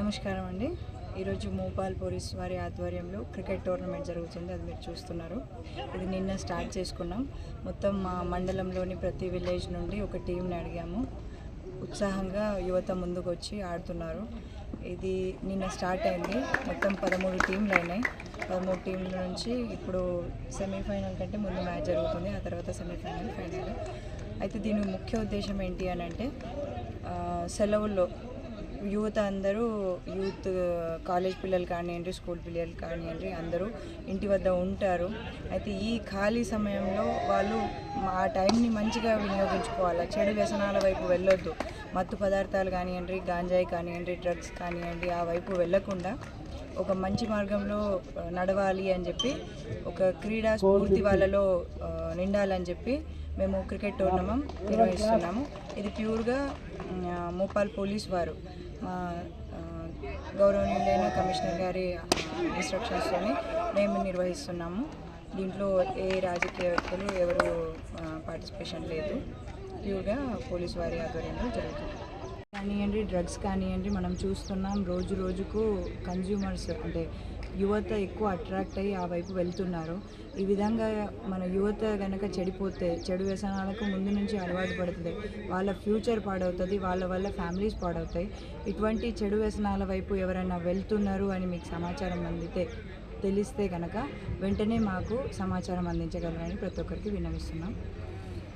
నమస్కారం అండి. ఈరోజు భోపాల్ పోలీస్ వారి ఆధ్వర్యంలో క్రికెట్ టోర్నమెంట్ జరుగుతుంది. అది మీరు చూస్తున్నారు. ఇది నిన్న స్టార్ట్ చేసుకున్నాం. మొత్తం మా మండలంలోని ప్రతి విలేజ్ నుండి ఒక టీంని అడిగాము. ఉత్సాహంగా యువత ముందుకు వచ్చి ఆడుతున్నారు. ఇది నిన్న స్టార్ట్ అయింది. మొత్తం పదమూడు టీంలు అయినాయి. పదమూడు టీంల నుంచి ఇప్పుడు సెమీఫైనల్ కంటే ముందు మ్యాచ్ జరుగుతుంది. ఆ తర్వాత సెమీఫైనల్ ఫైనల్. అయితే దీని ముఖ్య ఉద్దేశం ఏంటి అని అంటే సెలవుల్లో యూత్ అందరూ యూత్ కాలేజ్ పిల్లలు కానివ్వండి స్కూల్ పిల్లలు కానివ్వండి అందరూ ఇంటి వద్ద ఉంటారు. అయితే ఈ ఖాళీ సమయంలో వాళ్ళు ఆ టైంని మంచిగా వినియోగించుకోవాలి? చెడు వ్యసనాల వైపు వెళ్ళొద్దు. మత్తు పదార్థాలు కానివ్వండి గాంజాయి కానివ్వండి డ్రగ్స్ కానివ్వండి ఆ వైపు వెళ్ళకుండా ఒక మంచి మార్గంలో నడవాలి అని చెప్పి ఒక క్రీడా స్ఫూర్తి వాళ్ళలో నిండాలని చెప్పి మేము క్రికెట్ టోర్నమెంట్ నిర్వహిస్తున్నాము. ఇది ప్యూర్గా మోపాల్ పోలీస్ వారు. మా గౌరవనీయులైన కమిషనర్ గారి ఇన్స్ట్రక్షన్స్తోనే మేము నిర్వహిస్తున్నాము. దీంట్లో ఏ రాజకీయ వ్యక్తులు ఎవరు పార్టిసిపేషన్ లేదు. ప్యూర్గా పోలీస్ వారి ఆధ్వర్యంలో జరుగుతుంది. కానివ్వండి డ్రగ్స్ కానివ్వండి మనం చూస్తున్నాం రోజు రోజుకు కన్జ్యూమర్స్ అంటే యువత ఎక్కువ అట్రాక్ట్ అయ్యి ఆ వైపు వెళ్తున్నారు. ఈ విధంగా మన యువత కనుక చెడిపోతే చెడు వ్యసనాలకు ముందు నుంచి అలవాటు పడుతుంది. వాళ్ళ ఫ్యూచర్ పాడవుతుంది వాళ్ళ వల్ల ఫ్యామిలీస్ పాడవుతాయి. ఇటువంటి చెడు వ్యసనాల వైపు ఎవరైనా వెళ్తున్నారు అని మీకు సమాచారం అందితే తెలిస్తే కనుక వెంటనే మాకు సమాచారం అందించగలరని ప్రతి ఒక్కరికి విన్నవిస్తున్నాం.